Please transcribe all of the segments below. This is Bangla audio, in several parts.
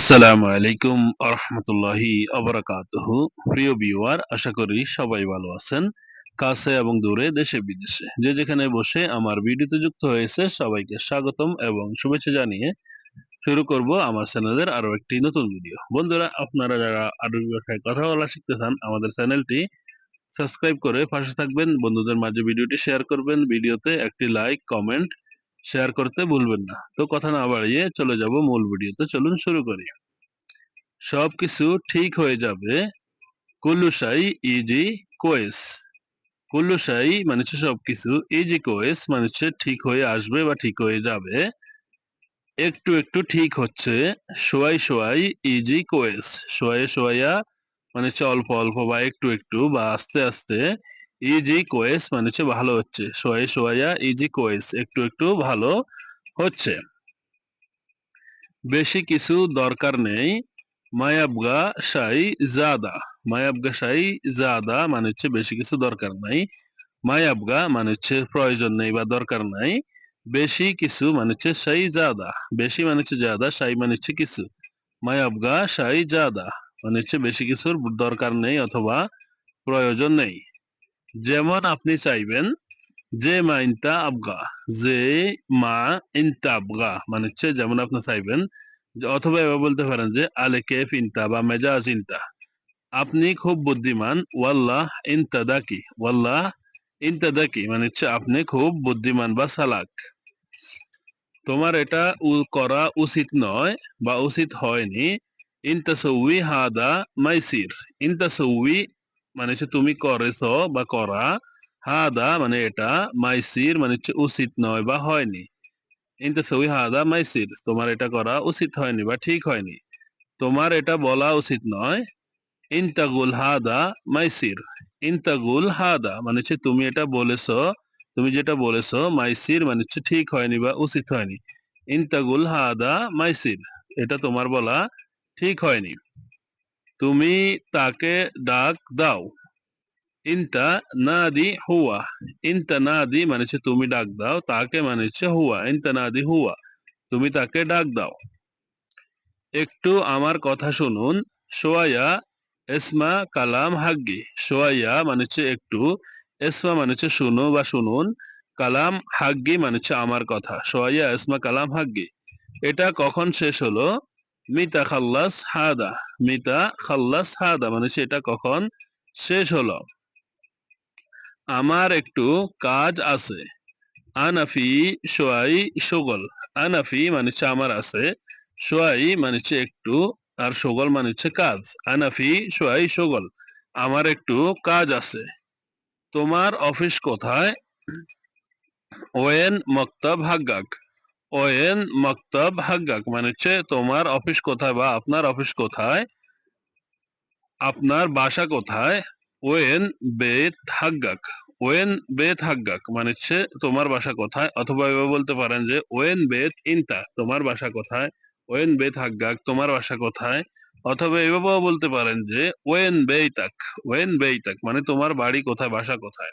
আসসালামু আলাইকুম আরহামতুল্লাহি আবরাকাতুহ। প্রিয় ভিউয়ার, আশা করি সবাই ভালো আছেন, কাছে এবং দূরে, দেশে, বিদেশে। যে যেখানে বসে আমার ভিডিওতে যুক্ত হয়েছে, সবাইকে স্বাগতম এবং শুভেচ্ছা জানিয়ে শুরু করব আমার চ্যানেলের আরও একটি নতুন ভিডিও। বন্ধুরা, আপনারা যারা আরবি ভাষায় কথা বলা শিখতে চান, আমাদের চ্যানেলটি সাবস্ক্রাইব করে পাশে থাকবেন। বন্ধুদের মাঝে ভিডিওটি শেয়ার করবেন। ভিডিওতে একটি লাইক, কমেন্ট শেয়ার করতে ভুলবেন না। তো কথা না বাড়িয়ে চলে যাব মূল ভিডিওতে চলুন শুরু করি। সবকিছু ঠিক হয়ে যাবে। কুল্লুসাই ইজি কোয়েস কুল্লুসাই মানে হচ্ছে সবকিছু। ইজি কোয়েস মানে হচ্ছে ঠিক হয়ে আসবে বা ঠিক হয়ে যাবে। একটু একটু ঠিক হচ্ছে। সোয়াই সোয়াই ইজি কোয়েস সোয়াই সোয়াইয়া মানে হচ্ছে অল্প অল্প বা একটু একটু বা আস্তে আস্তে ইজি কোয়েস মানে হচ্ছে ভালো হচ্ছে। সোয়াই সোয়াইয়া ইজি কোয়েস একটু একটু ভালো হচ্ছে। বেশি কিছু দরকার নেই। মায়াবগা শাই জাদা। মায়াবগা শাই জাদা মানে হচ্ছে বেশি কিছু দরকার নাই। মায়াবগা মানে হচ্ছে প্রয়োজন নেই বা দরকার নাই। বেশি কিছু মানে হচ্ছে শাই জাদা। বেশি মানে হচ্ছে জাদা শাই মানে হচ্ছে কিছু। মায়াবগা শাই জাদা মানে হচ্ছে বেশি কিছুর দরকার নেই অথবা প্রয়োজন নেই। যেমন আপনি চাইবেন, যে মা ইনতা আবগা, যে মা ইনতা আবগা মানে হচ্ছে যেমন আপনি চাইবেন অথবা এবার বলতে পারেন যে আলে কেফ ইনতা বা মেজাজ ইনতা। আপনি খুব বুদ্ধিমান, ওয়াল্লাহ ইনতা দাকি, ওয়াল্লাহ ইনতা দাকি মানে হচ্ছে আপনি খুব বুদ্ধিমান বা সালাক। তোমার এটা করা উচিত নয় বা উচিত হয়নি। ইনতাসউই হাদা মাইসির ইনতাসউই মানে হচ্ছে তুমি করেছ বা করা, হাদা মানে এটা, মাইসির মানে হচ্ছে উচিত নয় বা হয়নি। ইনতাসউই হাদা মাইসির, তোমার এটা করা উচিত হয়নি বা ঠিক হয়নি। তোমার এটা বলা উচিত নয়, ইনতাগুল হাদা মাইসির, ইনতাগুল হাদা মানে হচ্ছে তুমি এটা বলেছ, তুমি যেটা বলেছ, মাইসির মানে হচ্ছে ঠিক হয়নি বা উচিত হয়নি। ইনতাগুল হাদা মাইসির, এটা তোমার বলা ঠিক হয়নি। তুমি তাকে ডাক দাও। ইনতা নাদি হুয়া। ইনতা নাদি মানে তুমি ডাক দাও, তাকে মানে হচ্ছে হুয়া। ইনতা নাদি হুয়া, তুমি তাকে ডাক দাও। একটু আমার কথা শুনুন। সোয়াইয়া এসমা কালাম হাগ্গি। সোয়াইয়া মানে হচ্ছে একটু, এসমা মানে হচ্ছে শুনো বা শুনুন। কালাম হাগ্গি মানে হচ্ছে আমার কথা। সোয়াইয়া এসমা কালাম হাগ্গি। এটা কখন শেষ হলো? মিতা খাল্লাস হাদা, মিতা খাল্লাস হাদা মানে এটা কখন? শেষ হলো। আমার একটু কাজ আছে। আনাফি সোয়াই সগল। আনাফি মানে আমার আছে। সোয়াই মানে একটু, আর সগল মানে হচ্ছে কাজ। আনাফি সোয়াই সগল। আমার একটু কাজ আছে। তোমার অফিস কোথায়? ওয়েন মক্তব হাগ্গাক ওয়েন, মক্তব, হাগ্গাক মানে হচ্ছে তোমার অফিস কোথায় বা আপনার অফিস কোথায়, আপনার বাসা কোথায়, ওয়েন, বেত, হাগ্গাক, ওয়েন, বেত, হাগ্গাক মানে হচ্ছে তোমার বাসা কোথায়, অথবা এভাবে বলতে পারেন যে ওয়েন, বেত, ইনতা, তোমার বাসা কোথায়, ওয়েন, বেত, হাগ্গাক, তোমার বাসা কোথায়, অথবা এভাবেও বলতে পারেন যে ওয়েন, বেইতাক ওয়েন, বেইতাক মানে তোমার বাড়ি কোথায়, বাসা কোথায়।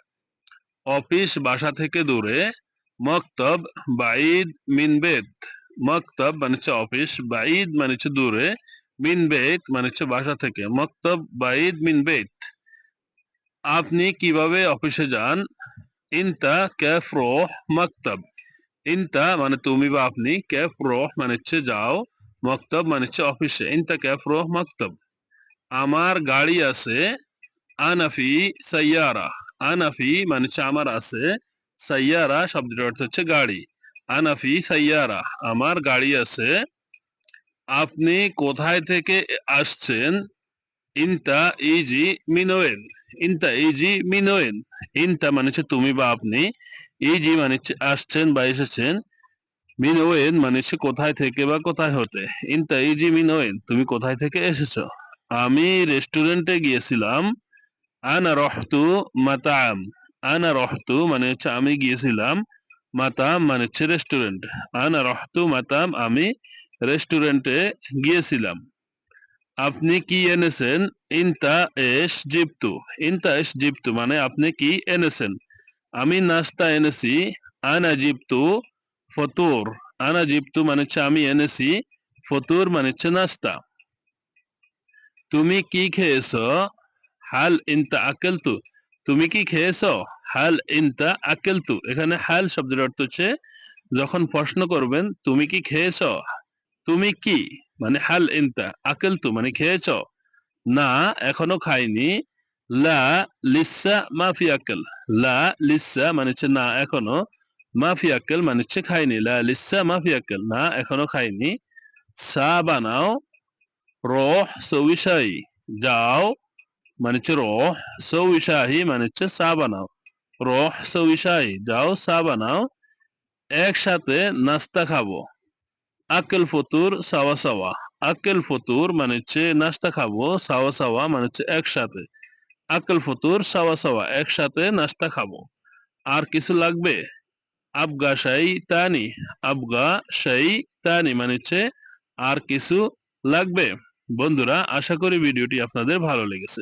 অফিস বাসা থেকে দূরে মক্তব বাইদ মিন বেত মক্তব মানে হচ্ছে অফিস বাইদ মানে হচ্ছে দূরে মিন বেত মানে হচ্ছে বাসা থেকে। মক্তব বাইদ মিন বেত আপনি কীভাবে অফিসে যান ইনতা ক্যাফ রোহ মক্তব ইনতা মানে তুমি বা আপনি ক্যাফ রোহ মানে হচ্ছে যাও মক্তব মানে হচ্ছে অফিসে ইনতা ক্যাফ রোহ মক্তব আমার গাড়ি আছে আনাফি সাইয়ারা আনাফি মানে হচ্ছে আমার আছে সাইয়ারা শব্দটির অর্থ হচ্ছে গাড়ি। আনাফি সাইয়ারা, আমার গাড়ি আছে, আপনি কোথায় থেকে আসছেন? ইনতা ইজি মিনোয়েন, ইনতা ইজি মিনোয়েন। ইনতা মানে হচ্ছে তুমি বা আপনি, ইজি মানে আসছেন বা এসেছেন। মিনোয়েন মানে হচ্ছে কোথায় থেকে বা কোথায় হতে। ইনতা ইজি মিনোয়েন, তুমি কোথায় থেকে এসেছ? আমি রেস্টুরেন্টে গিয়েছিলাম। আনা রহতু মাতাম আনা রহতু মানে হচ্ছে আমি গিয়েছিলাম, মাতাম মানে হচ্ছে রেস্টুরেন্ট আনা রহতু, মাতাম, আমি রেস্টুরেন্টে গিয়েছিলাম। আপনি কি এনেছেন? ইনতা এস জিপ্তু। ইনতা এস জিপ্তু মানে আপনি কি এনেছেন? আমি নাস্তা এনেছি, আনা জিপ্তু, ফতুর। আনা জিপ্তু মানে হচ্ছে আমি এনেছি, ফতুর মানে হচ্ছে নাস্তা। তুমি কি খেয়েছ? হাল ইনতা আকেলতু। তুমি কি খেয়েছো? হাল ইনতা আকেলতু এখানে হাল শব্দের অর্থ হচ্ছে, যখন প্রশ্ন করবেন, তুমি কি খেয়েছো? তুমি কি? মানে হাল ইনতা আকেলতু মানে খেয়েছো? না, এখনও খাইনি। লা লিসা মাফি আকেল লা লিসা মানে হচ্ছে না, এখনও। মাফি আকেল মানে হচ্ছে খাইনি। লা লিসা মাফি আকেল না, এখনও খাইনি। সা বানাও। রোহ সৌইশাই যাও। মানে হচ্ছে রোহ সৌইশাহি মানে হচ্ছে চা বানাও রোহ সৌইশাহি যাও চা বানাও একসাথে নাস্তা খাব আকেল ফতুর সাওয়া সাওয়া আকেল ফতুর মানে হচ্ছে নাস্তা খাব সাওয়া সাওয়া মানে হচ্ছে একসাথে আকেল ফতুর সাওয়া সাওয়া একসাথে নাস্তা খাব আর কিছু লাগবে আবগা শাই তানি আবগা শাই তানি মানে হচ্ছে আর কিছু লাগবে বন্ধুরা আশা করি ভিডিওটি আপনাদের ভালো লেগেছে